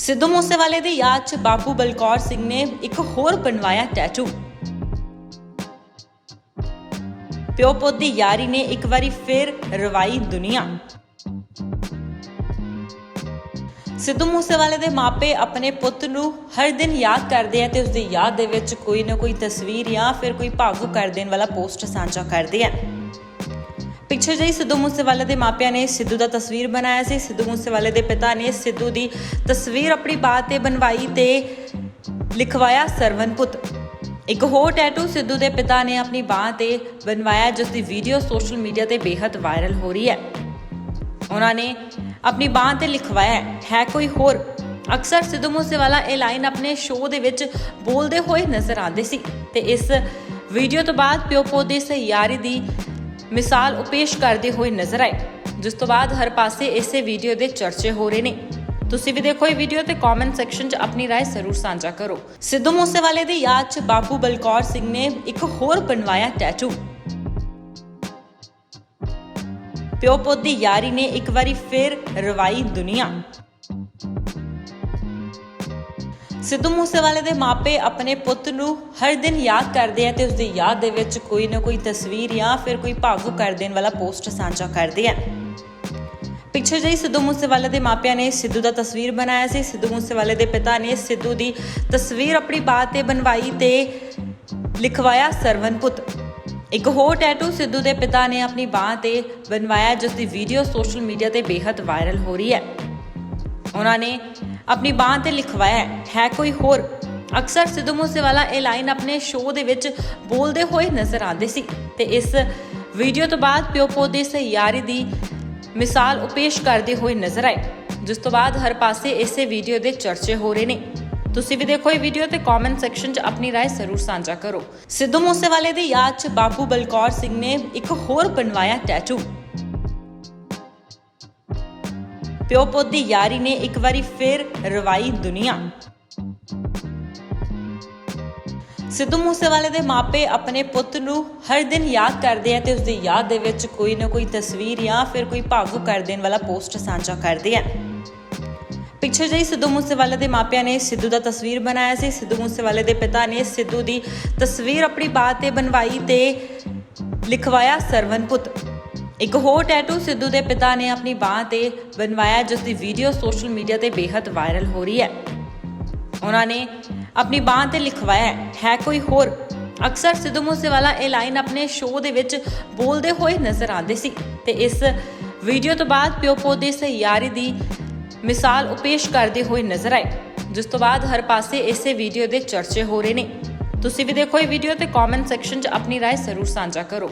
ਸਿੱਧੂ ਮੂਸੇਵਾਲੇ ਦੀ ਯਾਦ 'ਚ ਬਾਪੂ ਬਲਕੌਰ ਸਿੰਘ ਨੇ ਇੱਕ ਹੋਰ ਬਣਵਾਇਆ ਟੈਟੂ ਪਿਓ ਪੁੱਤ ਦੀ ਯਾਰੀ ਨੇ ਇੱਕ ਵਾਰੀ ਫਿਰ ਰਵਾਈ ਦੁਨੀਆ। ਸਿੱਧੂ ਮੂਸੇਵਾਲੇ ਦੇ ਮਾਪੇ ਆਪਣੇ ਪੁੱਤ ਨੂੰ ਹਰ ਦਿਨ ਯਾਦ ਕਰਦੇ ਆ ਤੇ ਉਸ ਦੀ ਯਾਦ ਦੇ ਵਿੱਚ ਕੋਈ ਨਾ ਕੋਈ ਤਸਵੀਰ ਜਾਂ ਫਿਰ ਕੋਈ ਭਾਵੁਕ ਕਰ ਦੇਣ ਵਾਲਾ ਪੋਸਟ ਸਾਂਝਾ ਕਰਦੇ ਆ। ਪਿੱਛੇ ਜਿਹੀ ਸਿੱਧੂ ਮੂਸੇਵਾਲੇ ਦੇ ਮਾਪਿਆਂ ਨੇ ਸਿੱਧੂ ਦਾ ਤਸਵੀਰ ਬਣਾਇਆ ਸੀ। ਸਿੱਧੂ ਮੂਸੇਵਾਲੇ ਦੇ ਪਿਤਾ ਨੇ ਸਿੱਧੂ ਦੀ ਤਸਵੀਰ ਆਪਣੀ ਬਾਤ ਤੇ ਬਣਵਾਈ ਤੇ ਲਿਖਵਾਇਆ ਸਰਵਨ ਪੁੱਤ। ਇੱਕ ਹੋਰ ਟੈਟੂ ਸਿੱਧੂ ਦੇ ਪਿਤਾ ਨੇ ਆਪਣੀ ਬਾਹ ਤੇ ਬਣਵਾਇਆ ਜਿਸ ਦੀ ਵੀਡੀਓ ਸੋਸ਼ਲ ਮੀਡੀਆ ਤੇ ਬੇਹੱਦ ਵਾਇਰਲ ਹੋ ਰਹੀ ਹੈ। ਉਹਨਾਂ ਨੇ ਆਪਣੀ ਬਾਹ ਤੇ ਲਿਖਵਾਇਆ ਹੈ, ਕੋਈ ਹੋਰ? ਅਕਸਰ ਸਿੱਧੂ ਮੂਸੇਵਾਲਾ ਇਹ ਲਾਈਨ ਆਪਣੇ ਸ਼ੋਅ ਦੇ ਵਿੱਚ ਬੋਲਦੇ ਹੋਏ ਨਜ਼ਰ ਆਉਂਦੇ ਸੀ ਤੇ ਇਸ ਵੀਡੀਓ ਤੋਂ ਬਾਅਦ ਪਿਓ ਪੁੱਤ ਦੀ ਇਸ ਦੀ ਮਿਸਾਲ ਉਹ ਪੇਸ਼ ਕਰਦੇ ਹੋਏ ਨਜ਼ਰ ਆਏ ਜਿਸ ਤੋਂ ਬਾਅਦ ਹਰ ਪਾਸੇ ਇਸੇ ਵੀਡੀਓ ਦੇ ਚਰਚੇ ਹੋ ਰਹੇ ਨੇ ਤੁਸੀਂ ਵੀ ਦੇਖੋ ਇਹ ਵੀਡੀਓ ਤੇ ਕਮੈਂਟ ਸੈਕਸ਼ਨ 'ਚ ਆਪਣੀ رائے ਜ਼ਰੂਰ ਸਾਂਝਾ ਕਰੋ ਸਿੱਧੂ ਮੂਸੇਵਾਲੇ ਦੀ ਯਾਦ 'ਚ ਬਾਪੂ ਬਲਕੌਰ ਸਿੰਘ ਨੇ ਇੱਕ ਹੋਰ ਬਣਵਾਇਆ ਟੈਟੂ ਪਿਓ ਪੁੱਤ ਦੀ ਯਾਰੀ ਨੇ ਇੱਕ ਵਾਰੀ ਫਿਰ ਰਵਾਈ ਦੁਨੀਆ ਸਿੱਧੂ ਮੂਸੇਵਾਲੇ ਦੇ ਮਾਪੇ ਆਪਣੇ ਪੁੱਤ ਨੂੰ ਹਰ ਦਿਨ ਯਾਦ ਕਰਦੇ ਆ ਤੇ ਉਸ ਦੀ ਯਾਦ ਦੇ ਵਿੱਚ ਕੋਈ ਨਾ ਕੋਈ ਤਸਵੀਰ ਜਾਂ ਫਿਰ ਕੋਈ ਭਾਵੁਕ ਕਰ ਦੇਣ ਵਾਲਾ ਪੋਸਟ ਸਾਂਝਾ ਕਰਦੇ ਆ। ਪਿੱਛੇ ਜਿਹੀ ਸਿੱਧੂ ਮੂਸੇਵਾਲੇ ਦੇ ਮਾਪਿਆਂ ਨੇ ਸਿੱਧੂ ਦਾ ਤਸਵੀਰ ਬਣਾਇਆ ਸੀ। ਸਿੱਧੂ ਮੂਸੇਵਾਲੇ ਦੇ ਪਿਤਾ ਨੇ ਸਿੱਧੂ ਦੀ ਤਸਵੀਰ ਆਪਣੀ ਬਾਤ ਤੇ ਬਣਵਾਈ ਤੇ ਲਿਖਵਾਇਆ ਸਰਵਨ ਪੁੱਤ। ਇੱਕ ਹੋਰ ਟੈਟੂ ਸਿੱਧੂ ਦੇ ਪਿਤਾ ਨੇ ਆਪਣੀ ਬਾਹ ਤੇ ਬਣਵਾਇਆ, ਜਿਸ ਦੀ ਵੀਡੀਓ ਸੋਸ਼ਲ ਮੀਡੀਆ ਤੇ ਬੇਹੱਦ ਵਾਇਰਲ ਹੋ ਰਹੀ ਹੈ। ਉਹਨਾਂ ਨੇ ਆਪਣੀ ਬਾਹ ਤੇ ਲਿਖਵਾਇਆ ਹੈ, ਹੈ ਕੋਈ ਹੋਰ ਅਕਸਰ ਸਿੱਧੂ ਮੂਸੇਵਾਲਾ ਇਹ ਲਾਈਨ ਆਪਣੇ ਸ਼ੋਅ ਦੇ ਵਿੱਚ ਬੋਲਦੇ ਹੋਏ ਨਜ਼ਰ ਆਉਂਦੇ ਸੀ ਤੇ ਇਸ ਵੀਡੀਓ ਤੋਂ ਬਾਅਦ ਪਿਓ ਪੁੱਤ ਦੀ ਇਸ ਯਾਰੀ ਦੀ ਮਿਸਾਲ ਉਹ ਪੇਸ਼ ਕਰਦੇ ਹੋਏ ਨਜ਼ਰ ਆਏ ਜਿਸ ਤੋਂ ਬਾਅਦ ਹਰ ਪਾਸੇ ਇਸੇ ਵੀਡੀਓ ਦੇ ਚਰਚੇ ਹੋ ਰਹੇ ਨੇ ਤੁਸੀਂ ਵੀ ਦੇਖੋ ਇਹ ਵੀਡੀਓ ਤੇ ਕਮੈਂਟ ਸੈਕਸ਼ਨ 'ਚ ਆਪਣੀ رائے ਜ਼ਰੂਰ ਸਾਂਝਾ ਕਰੋ ਸਿੱਧੂ ਮੂਸੇਵਾਲੇ ਦੀ ਯਾਦ 'ਚ ਬਾਪੂ ਬਲਕੌਰ ਸਿੰਘ ਨੇ ਇੱਕ ਹੋਰ ਬਣਵਾਇਆ ਟੈਟੂ ਪਿਓ ਪੁੱਤ ਦੀ ਯਾਰੀ ਨੇ ਇੱਕ ਵਾਰੀ ਫਿਰ ਰਵਾਈ ਦੁਨੀਆ। ਸਿੱਧੂ ਮੂਸੇਵਾਲੇ ਦੇ ਮਾਪੇ ਆਪਣੇ ਪੁੱਤ ਨੂੰ ਹਰ ਦਿਨ ਯਾਦ ਕਰਦੇ ਆ ਤੇ ਉਸ ਦੀ ਯਾਦ ਦੇ ਵਿੱਚ ਕੋਈ ਨਾ ਕੋਈ ਤਸਵੀਰ ਜਾਂ ਫਿਰ ਕੋਈ ਭਾਵੁਕ ਕਰ ਦੇਣ ਵਾਲਾ ਪੋਸਟ ਸਾਂਝਾ ਕਰਦੇ ਆ। ਪਿੱਛੇ ਜਿਹੀ ਸਿੱਧੂ ਮੂਸੇਵਾਲੇ ਦੇ ਮਾਪਿਆਂ ਨੇ ਸਿੱਧੂ ਦਾ ਤਸਵੀਰ ਬਣਾਇਆ ਸੀ। ਸਿੱਧੂ ਮੂਸੇਵਾਲੇ ਦੇ ਪਿਤਾ ਨੇ ਸਿੱਧੂ ਦੀ ਤਸਵੀਰ ਆਪਣੀ ਬਾਤ ਤੇ ਬਣਵਾਈ ਤੇ ਲਿਖਵਾਇਆ ਸਰਵਨ ਪੁੱਤ। ਇੱਕ ਹੋਰ ਟੈਟੂ ਸਿੱਧੂ ਦੇ ਪਿਤਾ ਨੇ ਆਪਣੀ ਬਾਹ ਤੇ ਬਣਵਾਇਆ, ਜਿਸ ਦੀ ਵੀਡੀਓ ਸੋਸ਼ਲ ਮੀਡੀਆ ਤੇ ਬੇਹੱਦ ਵਾਇਰਲ ਹੋ ਰਹੀ ਹੈ। ਉਹਨਾਂ ਨੇ ਆਪਣੀ ਬਾਹ ਤੇ ਲਿਖਵਾਇਆ ਹੈ ਕੋਈ ਹੋਰ? ਅਕਸਰ ਸਿੱਧੂ ਮੂਸੇਵਾਲਾ ਇਹ ਲਾਈਨ ਆਪਣੇ ਸ਼ੋਅ ਦੇ ਵਿੱਚ ਬੋਲਦੇ ਹੋਏ ਨਜ਼ਰ ਆਉਂਦੇ ਸੀ ਤੇ ਇਸ ਵੀਡੀਓ ਤੋਂ ਬਾਅਦ ਪਿਓ ਪੋ ਦੀ ਸਹਿਯਾਰੀ ਦੀ ਮਿਸਾਲ ਉਪੇਸ਼ ਕਰਦੇ ਹੋਏ ਨਜ਼ਰ ਆਏ, ਜਿਸ ਤੋਂ ਬਾਅਦ ਹਰ ਪਾਸੇ ਇਸੇ ਵੀਡੀਓ ਦੇ ਚਰਚੇ ਹੋ ਰਹੇ ਨੇ। ਤੁਸੀਂ ਵੀ ਦੇਖੋ ਇਹ ਵੀਡੀਓ ਤੇ ਕਮੈਂਟ ਸੈਕਸ਼ਨ 'ਚ ਆਪਣੀ رائے ਜ਼ਰੂਰ ਸਾਂਝਾ ਕਰੋ।